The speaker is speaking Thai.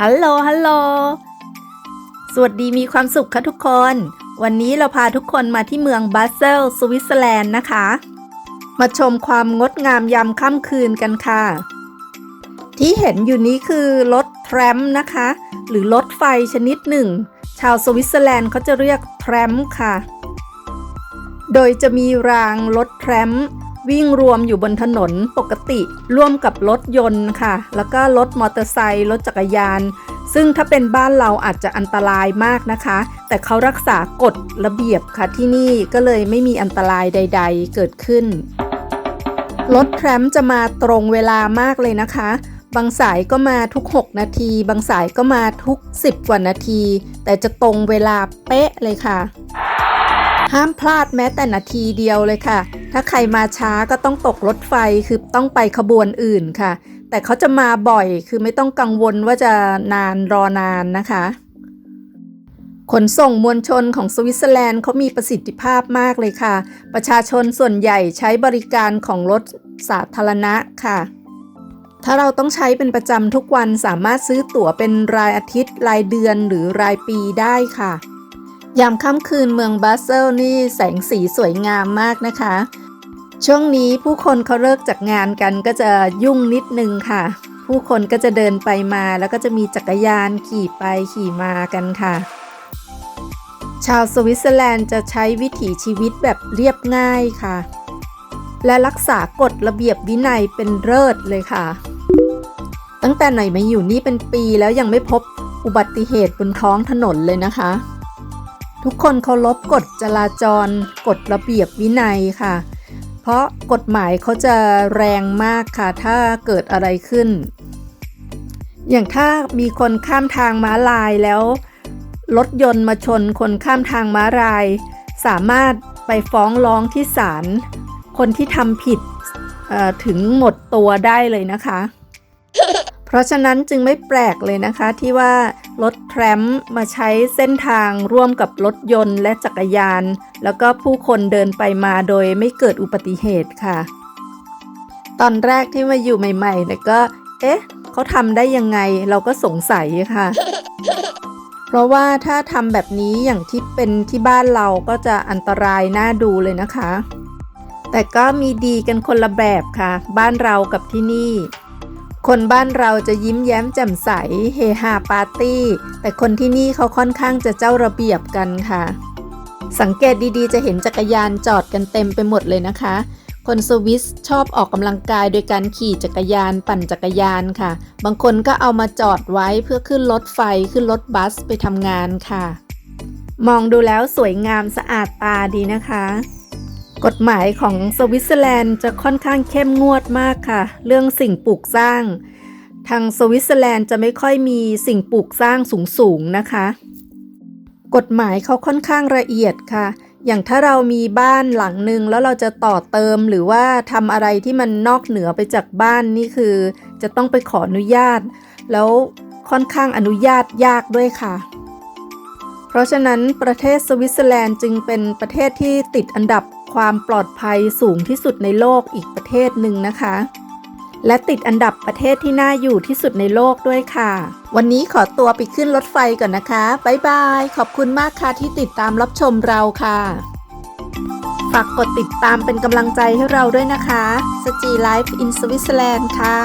ฮัลโหล ฮัลโหล สวัสดีมีความสุขค่ะทุกคน วันนี้เราพาทุกคนมาที่เมืองบาสเซล สวิตเซอร์แลนด์นะคะ มาชมความงดงามยามค่ำคืนกันค่ะ ที่เห็นอยู่นี้คือรถแทรมนะคะ หรือรถไฟชนิดหนึ่ง ชาวสวิตเซอร์แลนด์เขาจะเรียกแทรมค่ะ โดยจะมีรางรถแทรม วิ่งรวมอยู่บนถนนปกติ ร่วมกับรถยนต์ค่ะ แล้วก็รถมอเตอร์ไซค์รถจักรยาน ซึ่งถ้าเป็นบ้านเราอาจจะอันตรายมากนะคะ แต่เขารักษากฎระเบียบค่ะที่นี่ก็เลยไม่มีอันตรายใด ๆ เกิดขึ้น รถแทรมจะมาตรงเวลามากเลยนะคะบางสายก็มาทุก 6 นาที บางสายก็มาทุก 10 กว่านาที แต่จะตรงเวลาเป๊ะเลยค่ะ ห้ามพลาดแม้แต่นาทีเดียวเลยค่ะ ถ้าใครมาช้าก็ต้องตกรถไฟคือต้องไปขบวนอื่นค่ะ แต่เขาจะมาบ่อยคือไม่ต้องกังวลว่าจะนานรอนานนะคะ ขนส่งมวลชนของสวิตเซอร์แลนด์เขามีประสิทธิภาพมากเลยค่ะ ประชาชนส่วนใหญ่ใช้บริการของรถสาธารณะค่ะถ้าเราต้องใช้เป็นประจำทุกวันสามารถซื้อตั๋วเป็นรายอาทิตย์ รายเดือนหรือรายปีได้ค่ะ ยามค่ำคืนเมืองบาเซลนี่แสงสีสวยงามมากนะคะ ช่วงนี้ผู้คนเขาเลิกจากงานกันก็จะยุ่งนิดนึงค่ะ ผู้คนก็จะเดินไปมาแล้วก็จะมีจักรยานขี่ไปขี่มากันค่ะ ชาวสวิตเซอร์แลนด์จะใช้วิถีชีวิตแบบเรียบง่ายค่ะ และรักษากฎระเบียบวินัยเป็นเลิศเลยค่ะ ตั้งแต่ไหนมาอยู่นี่เป็นปีแล้วยังไม่พบอุบัติเหตุบนท้องถนนเลยนะคะ ทุกคนเคารพกฎจราจรกฎระเบียบวินัยค่ะ เพราะกฎหมายเขาจะแรงมากค่ะ ถ้าเกิดอะไรขึ้น อย่างถ้ามีคนข้ามทางม้าลายแล้วรถยนต์มาชนคนข้ามทางม้าลาย สามารถไปฟ้องร้องที่ศาลคนที่ทำผิดถึงหมดตัวได้เลยนะคะ ราะฉะนั้นจึงไม่แปลกเลยนะคะที่ว่ารถแทรมมาใช้เส้นทางร่วมกับรถยนต์และจักรยาน แล้วก็ผู้คนเดินไปมาโดยไม่เกิดอุบัติเหตุค่ะ ตอนแรกที่มาอยู่ใหม่ๆเนี่ยก็ เอ๊ะ เขาทำได้ยังไงเราก็สงสัยค่ะ เพราะว่าถ้าทำแบบนี้อย่างที่เป็นที่บ้านเราก็จะอันตรายน่าดูเลยนะคะ แต่ก็มีดีกันคนละแบบค่ะ บ้านเรากับที่นี่ คนบ้านเราจะยิ้มแย้มแจ่มใสเฮฮาปาร์ตี้ แต่คนที่นี่เขาค่อนข้างจะเจ้าระเบียบกันค่ะ สังเกตดีๆ จะเห็นจักรยานจอดกันเต็มไปหมดเลยนะคะ คนสวิสชอบออกกำลังกายโดยการขี่จักรยานปั่นจักรยานค่ะ บางคนก็เอามาจอดไว้เพื่อขึ้นรถไฟขึ้นรถบัสไปทำงานค่ะ มองดูแล้วสวยงามสะอาดตาดีนะคะ กฎหมายของสวิตเซอร์แลนด์จะค่อนข้างเข้มงวดมากค่ะ เรื่องสิ่งปลูกสร้าง ทางสวิตเซอร์แลนด์จะไม่ค่อยมีสิ่งปลูกสร้างสูงๆนะคะ กฎหมายเขาค่อนข้างละเอียดค่ะ อย่างถ้าเรามีบ้านหลังหนึ่งแล้วเราจะต่อเติมหรือว่าทำอะไรที่มันนอกเหนือไปจากบ้านนี่คือ จะต้องไปขออนุญาต แล้วค่อนข้างอนุญาตยากด้วยค่ะเพราะฉะนั้นประเทศสวิตเซอร์แลนด์จึงเป็นประเทศที่ติดอันดับ ความปลอดภัยสูงที่สุดในโลกอีกประเทศหนึ่งนะคะ และติดอันดับประเทศที่น่าอยู่ที่สุดในโลกด้วยค่ะ วันนี้ขอตัวไปขึ้นรถไฟก่อนนะคะบ๊ายบาย ขอบคุณมากค่ะที่ติดตามรับชมเราค่ะ ฝากกดติดตามเป็นกำลังใจให้เราด้วยนะคะสจีไลฟ์อินสวิตเซอร์แลนด์ค่ะ